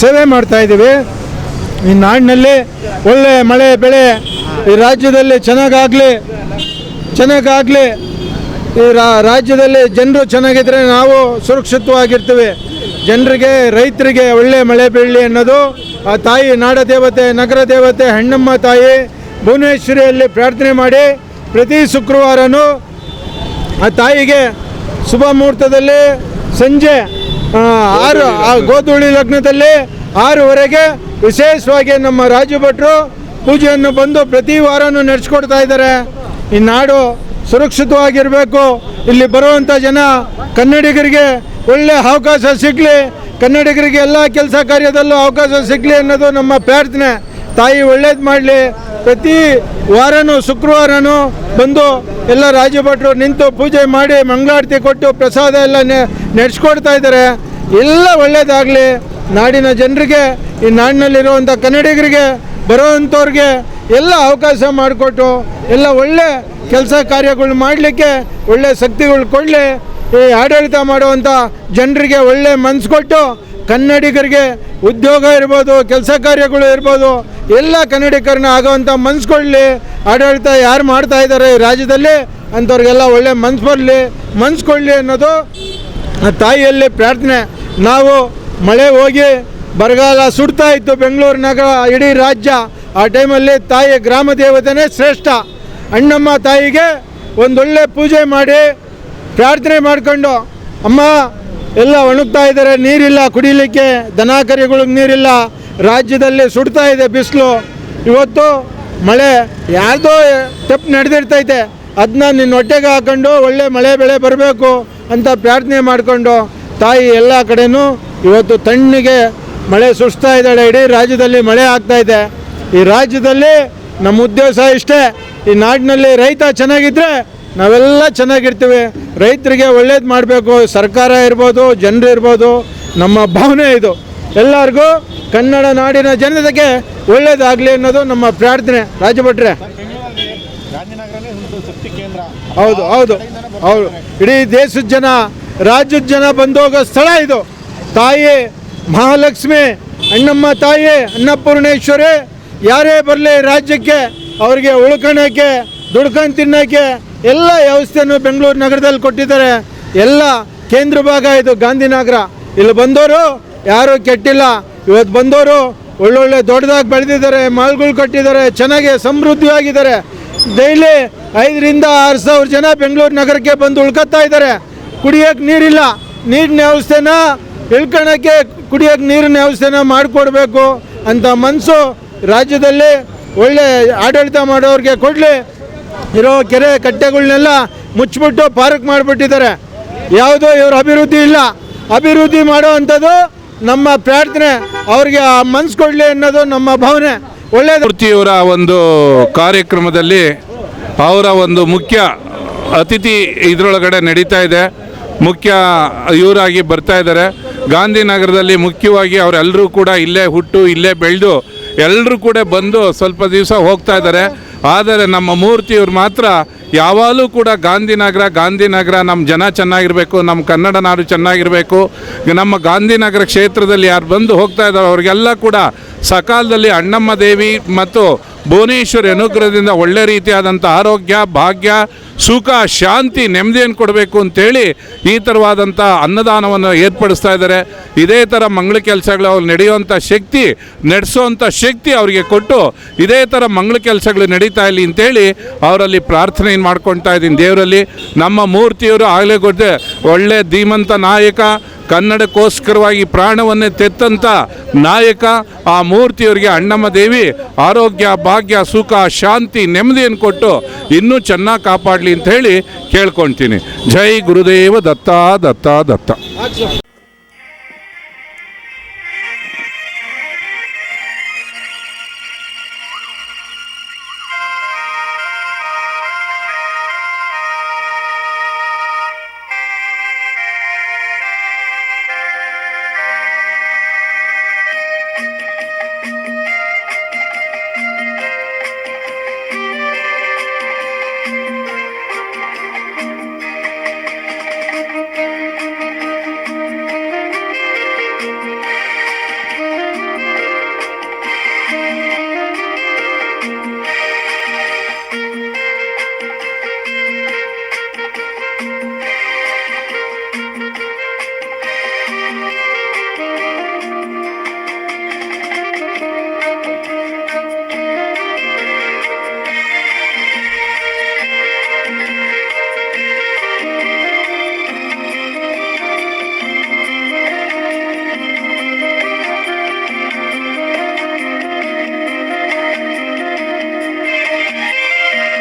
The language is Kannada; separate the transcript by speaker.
Speaker 1: ಸೇವೆ ಮಾಡ್ತಾ ಇದ್ದೀವಿ. ಈ ನಾಡಿನಲ್ಲಿ ಒಳ್ಳೆ ಮಳೆ, ಬೆಳೆ ಈ ರಾಜ್ಯದಲ್ಲಿ ಚೆನ್ನಾಗಾಗಲಿ ಚೆನ್ನಾಗಾಗಲಿ. ಈ ರಾಜ್ಯದಲ್ಲಿ ಜನರು ಚೆನ್ನಾಗಿದ್ದರೆ ನಾವು ಸುರಕ್ಷಿತವಾಗಿರ್ತೀವಿ. ಜನರಿಗೆ, ರೈತರಿಗೆ ಒಳ್ಳೆ ಮಳೆ ಬೀಳಲಿ ಅನ್ನೋದು ಆ ತಾಯಿ ನಾಡ ದೇವತೆ, ನಗರ ದೇವತೆ, ಹೆಣ್ಣಮ್ಮ ತಾಯಿ ಭುವನೇಶ್ವರಿಯಲ್ಲಿ ಪ್ರಾರ್ಥನೆ ಮಾಡಿ ಪ್ರತಿ ಶುಕ್ರವಾರನೂ ಆ ತಾಯಿಗೆ ಶುಭ ಮುಹೂರ್ತದಲ್ಲಿ ಸಂಜೆ ಆರು ಆ ಗೋಧೂಳಿ ಲಗ್ನದಲ್ಲಿ ಆರೂವರೆಗೆ ವಿಶೇಷವಾಗಿ ನಮ್ಮ ರಾಜು ಭಟ್ರು ಪೂಜೆಯನ್ನು ಬಂದು ಪ್ರತಿ ವಾರನೂ ನಡೆಸ್ಕೊಡ್ತಾ ಇದ್ದಾರೆ. ಈ ನಾಡು ಸುರಕ್ಷಿತವಾಗಿರಬೇಕು. ಇಲ್ಲಿ ಬರುವಂಥ ಜನ ಕನ್ನಡಿಗರಿಗೆ ಒಳ್ಳೆ ಅವಕಾಶ ಸಿಗಲಿ. ಕನ್ನಡಿಗರಿಗೆ ಎಲ್ಲ ಕೆಲಸ ಕಾರ್ಯದಲ್ಲೂ ಅವಕಾಶ ಸಿಗಲಿ ಅನ್ನೋದು ನಮ್ಮ ಪ್ರಾರ್ಥನೆ. ತಾಯಿ ಒಳ್ಳೇದು ಮಾಡಲಿ. ಪ್ರತಿ ವಾರನೂ ಶುಕ್ರವಾರನೂ ಬಂದು ಎಲ್ಲ ರಾಜಭಟ್ರು ನಿಂತು ಪೂಜೆ ಮಾಡಿ ಮಂಗಳಾರತಿ ಕೊಟ್ಟು ಪ್ರಸಾದ ಎಲ್ಲ ನಡೆಸ್ಕೊಡ್ತಾ ಇದ್ದಾರೆ. ಎಲ್ಲ ಒಳ್ಳೇದಾಗಲಿ. ನಾಡಿನ ಜನರಿಗೆ, ಈ ನಾಡಿನಲ್ಲಿರುವಂಥ ಕನ್ನಡಿಗರಿಗೆ ಬರೋವಂಥವ್ರಿಗೆ ಎಲ್ಲ ಅವಕಾಶ ಮಾಡಿಕೊಟ್ಟು, ಎಲ್ಲ ಒಳ್ಳೆ ಕೆಲಸ ಕಾರ್ಯಗಳು ಮಾಡಲಿಕ್ಕೆ, ಒಳ್ಳೆ ಶಕ್ತಿಗಳು ಕೊಡಲಿ. ಈ ಆಡಳಿತ ಮಾಡುವಂಥ ಜನರಿಗೆ ಒಳ್ಳೆ ಮನಸ್ಸು ಕೊಟ್ಟು, ಕನ್ನಡಿಗರಿಗೆ ಉದ್ಯೋಗ ಇರ್ಬೋದು, ಕೆಲಸ ಕಾರ್ಯಗಳು ಇರ್ಬೋದು, ಎಲ್ಲ ಕನ್ನಡಿಗರನ್ನ ಆಗೋವಂಥ ಮನ್ಸು ಕೊಡಲಿ. ಆಡಳಿತ ಯಾರು ಮಾಡ್ತಾ ಇದ್ದಾರೆ ಈ ರಾಜ್ಯದಲ್ಲಿ, ಅಂಥವ್ರಿಗೆಲ್ಲ ಒಳ್ಳೆ ಮನ್ಸು ಬರಲಿ. ಮನ್ಸು ಕೊಡಲಿ ಅನ್ನೋದು ತಾಯಿಯಲ್ಲಿ ಪ್ರಾರ್ಥನೆ. ನಾವು ಮಳೆ ಹೋಗಿ ಬರಗಾಲ ಸುಡ್ತಾ ಇತ್ತು ಬೆಂಗಳೂರು ನಗರ, ಇಡೀ ರಾಜ್ಯ. ಆ ಟೈಮಲ್ಲಿ ತಾಯಿ ಗ್ರಾಮ ದೇವತೆನೇ ಶ್ರೇಷ್ಠ. ಅಣ್ಣಮ್ಮ ತಾಯಿಗೆ ಒಂದೊಳ್ಳೆ ಪೂಜೆ ಮಾಡಿ ಪ್ರಾರ್ಥನೆ ಮಾಡಿಕೊಂಡು, ಅಮ್ಮ, ಎಲ್ಲ ಒಣಗ್ತಾ ಇದ್ದಾರೆ, ನೀರಿಲ್ಲ, ಕುಡಿಲಿಕ್ಕೆ ದನ ಕರಿಗಳಿಗೆ ನೀರಿಲ್ಲ, ರಾಜ್ಯದಲ್ಲಿ ಸುಡ್ತಾ ಇದೆ ಬಿಸಿಲು. ಇವತ್ತು ಮಳೆ ಯಾರ್ದೋ ತಪ್ಪು ನಡೆದಿರ್ತೈತೆ. ಅದನ್ನ ನಿನ್ನ ಹೊಟ್ಟೆಗೆ ಹಾಕ್ಕೊಂಡು ಒಳ್ಳೆ ಮಳೆ ಬೆಳೆ ಬರಬೇಕು. ಅಂತ ಪ್ರಾರ್ಥನೆ ಮಾಡಿಕೊಂಡು ತಾಯಿ ಎಲ್ಲ ಕಡೆನೂ ಇವತ್ತು ತಣ್ಣಿಗೆ ಮಳೆ ಸುಸ್ತಾ ಇದ್ದಾಳೆ. ಇಡೀ ರಾಜ್ಯದಲ್ಲಿ ಮಳೆ ಆಗ್ತಾ ಇದೆ. ಈ ರಾಜ್ಯದಲ್ಲಿ ನಮ್ಮ ಉದ್ದೇಶ ಇಷ್ಟೇ. ಈ ನಾಡಿನಲ್ಲಿ ರೈತ ಚೆನ್ನಾಗಿದ್ದರೆ ನಾವೆಲ್ಲ ಚೆನ್ನಾಗಿರ್ತೀವಿ. ರೈತರಿಗೆ ಒಳ್ಳೇದು ಮಾಡಬೇಕು. ಸರ್ಕಾರ ಇರ್ಬೋದು, ಜನರು ಇರ್ಬೋದು. ನಮ್ಮ ಭಾವನೆ ಇದು. ಎಲ್ಲರಿಗೂ ಕನ್ನಡ ನಾಡಿನ ಜನತೆಗೆ ಒಳ್ಳೇದಾಗಲಿ ಅನ್ನೋದು ನಮ್ಮ ಪ್ರಾರ್ಥನೆ. ರಾಜಭಟ್ರೆ
Speaker 2: ಗಾಂಧಿನಗರನೇ ಒಂದು ಶಕ್ತಿ ಕೇಂದ್ರ
Speaker 1: ಹೌದು ಹೌದು ಹೌದು. ಇಡೀ ದೇಶದ ಜನ, ರಾಜ್ಯದ ಜನ ಬಂದೋಗೋ ಸ್ಥಳ ಇದು. ತಾಯಿ, ಮಹಾಲಕ್ಷ್ಮಿ, ಅಣ್ಣಮ್ಮ ತಾಯಿ, ಅನ್ನಪೂರ್ಣೇಶ್ವರಿ, ಯಾರೇ ಬರಲಿ ರಾಜ್ಯಕ್ಕೆ, ಅವರಿಗೆ ಉಳ್ಕೊಳಕ್ಕೆ ದುಡ್ಕೊಂಡು ತಿನ್ನೋಕ್ಕೆ, ಎಲ್ಲ ವ್ಯವಸ್ಥೆಯನ್ನು ಬೆಂಗಳೂರು ನಗರದಲ್ಲಿ ಕೊಟ್ಟಿದ್ದಾರೆ. ಎಲ್ಲ ಕೇಂದ್ರ ಭಾಗ ಇದು ಗಾಂಧಿನಗರ. ಇಲ್ಲಿ ಬಂದವರು ಯಾರೂ ಕೆಟ್ಟಿಲ್ಲ. ಇವತ್ತು ಬಂದವರು ಒಳ್ಳೊಳ್ಳೆ ದೊಡ್ಡದಾಗಿ ಬೆಳೆದಿದ್ದಾರೆ, ಮಾಲ್ಗಳು ಕಟ್ಟಿದ್ದಾರೆ, ಚೆನ್ನಾಗಿ ಸಮೃದ್ಧಿಯಾಗಿದ್ದಾರೆ. ಡೈಲಿ ಐದರಿಂದ ಆರು ಸಾವಿರ ಜನ ಬೆಂಗಳೂರು ನಗರಕ್ಕೆ ಬಂದು ಉಳ್ಕೊತಾ ಇದ್ದಾರೆ. ಕುಡಿಯೋಕೆ ನೀರಿಲ್ಲ. ನೀರಿನ ವ್ಯವಸ್ಥೆನ ಇಳ್ಕೊಳಕ್ಕೆ ಕುಡಿಯೋಕೆ ನೀರಿನ ವ್ಯವಸ್ಥೆನ ಮಾಡಿಕೊಡ್ಬೇಕು ಅಂತ ಮನಸ್ಸು ರಾಜ್ಯದಲ್ಲಿ ಒಳ್ಳೆ ಆಡಳಿತ ಮಾಡೋರಿಗೆ ಕೊಡಲಿ. ಇರೋ ಕೆರೆ ಕಟ್ಟೆಗಳನ್ನೆಲ್ಲ ಮುಚ್ಚಿಬಿಟ್ಟು ಪಾರ್ಕ್ ಮಾಡಿಬಿಟ್ಟಿದ್ದಾರೆ. ಯಾವುದೋ ಇವ್ರ ಅಭಿವೃದ್ಧಿ ಇಲ್ಲ. ಅಭಿವೃದ್ಧಿ ಮಾಡೋ ಅಂಥದ್ದು ನಮ್ಮ ಪ್ರಾರ್ಥನೆ. ಅವ್ರಿಗೆ ಆ ಮನ್ಸು ಕೊಡಲಿ ಅನ್ನೋದು ನಮ್ಮ ಭಾವನೆ.
Speaker 3: ಮೂರ್ತಿಯವರ ಒಂದು ಕಾರ್ಯಕ್ರಮದಲ್ಲಿ ಅವರ ಒಂದು ಮುಖ್ಯ ಅತಿಥಿ ಇದರೊಳಗಡೆ ನಡೀತಾ ಇದೆ. ಮುಖ್ಯ ಇವರಾಗಿ ಬರ್ತಾ ಇದ್ದಾರೆ. ಗಾಂಧಿನಗರದಲ್ಲಿ ಮುಖ್ಯವಾಗಿ ಅವರೆಲ್ಲರೂ ಕೂಡ ಇಲ್ಲೇ ಹುಟ್ಟು, ಇಲ್ಲೇ ಬೆಳೆದು ಎಲ್ಲರೂ ಕೂಡ ಬಂದು ಸ್ವಲ್ಪ ದಿವಸ ಹೋಗ್ತಾ ಇದ್ದಾರೆ. ಆದರೆ ನಮ್ಮ ಮೂರ್ತಿಯವರು ಮಾತ್ರ ಯಾವಾಗಲೂ ಕೂಡ ಗಾಂಧಿನಗರ ಗಾಂಧಿನಗರ ನಮ್ಮ ಜನ ಚೆನ್ನಾಗಿರಬೇಕು ನಮ್ಮ ಕನ್ನಡ ನಾಡು ಚೆನ್ನಾಗಿರಬೇಕು. ನಮ್ಮ ಗಾಂಧಿನಗರ ಕ್ಷೇತ್ರದಲ್ಲಿ ಯಾರು ಬಂದು ಹೋಗ್ತಾ ಇದ್ದಾರೆ ಅವರಿಗೆಲ್ಲ ಕೂಡ ಸಕಾಲದಲ್ಲಿ ಅಣ್ಣಮ್ಮ ದೇವಿ ಮತ್ತು ಭುವನೇಶ್ವರಿ ಅನುಗ್ರಹದಿಂದ ಒಳ್ಳೆ ರೀತಿಯಾದಂಥ ಆರೋಗ್ಯ, ಭಾಗ್ಯ, ಸುಖ, ಶಾಂತಿ, ನೆಮ್ಮದಿಯನ್ನು ಕೊಡಬೇಕು ಅಂತೇಳಿ ಈ ಥರವಾದಂಥ ಅನ್ನದಾನವನ್ನು ಏರ್ಪಡಿಸ್ತಾ ಇದ್ದಾರೆ. ಇದೇ ಥರ ಮಂಗಳ ಕೆಲಸಗಳು ಅವ್ರು ನಡೆಯುವಂಥ ಶಕ್ತಿ, ನಡೆಸೋವಂಥ ಶಕ್ತಿ ಅವರಿಗೆ ಕೊಟ್ಟು ಇದೇ ಥರ ಮಂಗಳ ಕೆಲಸಗಳು ನಡೀತಾ ಇಲ್ಲಿ ಅಂತೇಳಿ ಅವರಲ್ಲಿ ಪ್ರಾರ್ಥನೆಯನ್ನು ಮಾಡ್ಕೊತಾ ಇದ್ದೀನಿ ದೇವರಲ್ಲಿ. ನಮ್ಮ ಮೂರ್ತಿಯವರು ಆಗಲೇ ಗೊತ್ತೆ ಒಳ್ಳೆ ಧೀಮಂತ ನಾಯಕ ಕನ್ನಡಕ್ಕೋಸ್ಕರವಾಗಿ ಪ್ರಾಣವನ್ನೇ ತೆತ್ತಂಥ ನಾಯಕ ಆ ಮೂರ್ತಿಯವರಿಗೆ ಅಣ್ಣಮ್ಮ ದೇವಿ ಆರೋಗ್ಯ, ಭಾಗ್ಯ, ಸುಖ, ಶಾಂತಿ ನೆಮ್ಮದಿಯನ್ನು ಕೊಟ್ಟು ಇನ್ನೂ ಚೆನ್ನಾಗಿ ಕಾಪಾಡಲಿ ಅಂತ ಹೇಳಿ ಕೇಳ್ಕೊಳ್ತೀನಿ. ಜೈ ಗುರುದೇವ ದತ್ತ ದತ್ತ ದತ್ತ.